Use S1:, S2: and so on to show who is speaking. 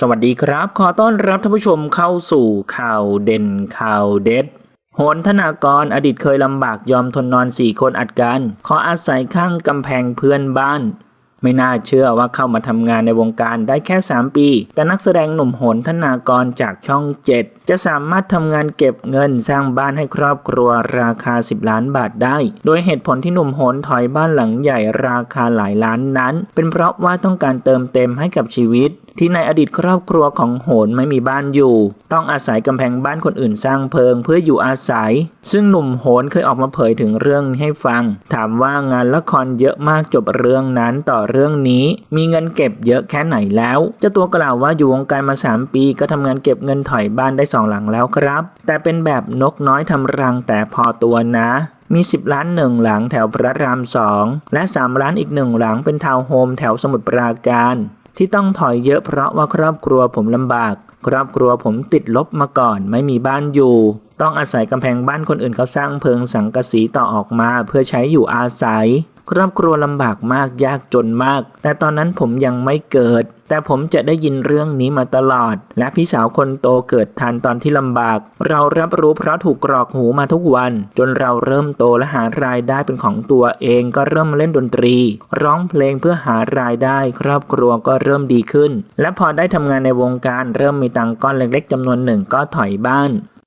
S1: สวัสดีครับ ขอต้อนรับท่านผู้ชมเข้าสู่ข่าวเด่นข่าวเด็ดโหนธนากรอดีตเคยลำบากยอมทนนอนสี่คนอัดกัน ขออาศัยข้างกำแพงเพื่อนบ้าน ไม่น่าเชื่อว่าเข้ามาทำงานในวงการได้แค่ 3 ปี แต่นักแสดงหนุ่มโหนธนากรจากช่อง 7 จะสามารถทำงานเก็บเงินสร้างบ้านให้ครอบครัวราคา 10 ล้านบาทได้ โดยเหตุผลที่หนุ่มโหนถอยบ้านหลังใหญ่ราคาหลายล้านนั้น เป็นเพราะว่าต้องการเติมเต็มให้กับชีวิต ที่ในอดีตครอบครัวของโหนไม่มีบ้านอยู่ ต้องอาศัยกำแพงบ้านคนอื่นสร้างเพิงเพื่ออยู่อาศัย ซึ่งหนุ่มโหนเคยออกมาเผยถึงเรื่องนี้ให้ฟัง ถามว่างานละครเยอะมากจบเรื่องนั้นต่อเรื่องนี้ มีเงินเก็บเยอะแค่ไหนแล้ว เจ้าตัวกล่าวว่าอยู่วงการมา 3 ปี ก็ทำงานเก็บเงินถอยบ้านได้สองหลังแล้วครับ แต่เป็นแบบนกน้อยทำรังแต่พอตัวนะมี 10 ล้านหนึ่งหลังแถวพระรามสองและ 3 ล้านอีกหนึ่งหลังเป็นทาวน์โฮมแถวสมุทรปราการ ที่ต้องถอยเยอะเพราะว่าครอบครัวผมลำบาก ครอบครัวผมติดลบมาก่อน ไม่มีบ้านอยู่ ต้องอาศัยกำแพงบ้านคนอื่นเขาสร้างเพิงสังกะสีต่อออกมาเพื่อใช้อยู่อาศัย ครอบครัวลำบากมากยากจนมาก แต่ตอนนั้นผมยังไม่เกิด แต่ผมจะได้ยินเรื่องนี้มาตลอด และพี่สาวคนโตเกิดทันตอนที่ลำบาก เรารับรู้เพราะถูกกรอกหูมาทุกวัน จนเราเริ่มโตและหารายได้เป็นของตัวเองก็เริ่มเล่นดนตรี ร้องเพลงเพื่อหารายได้ ครอบครัวก็เริ่มดีขึ้น และพอได้ทำงานในวงการเริ่มมีตังก้อนเล็กๆจำนวนหนึ่งก็ถอยบ้าน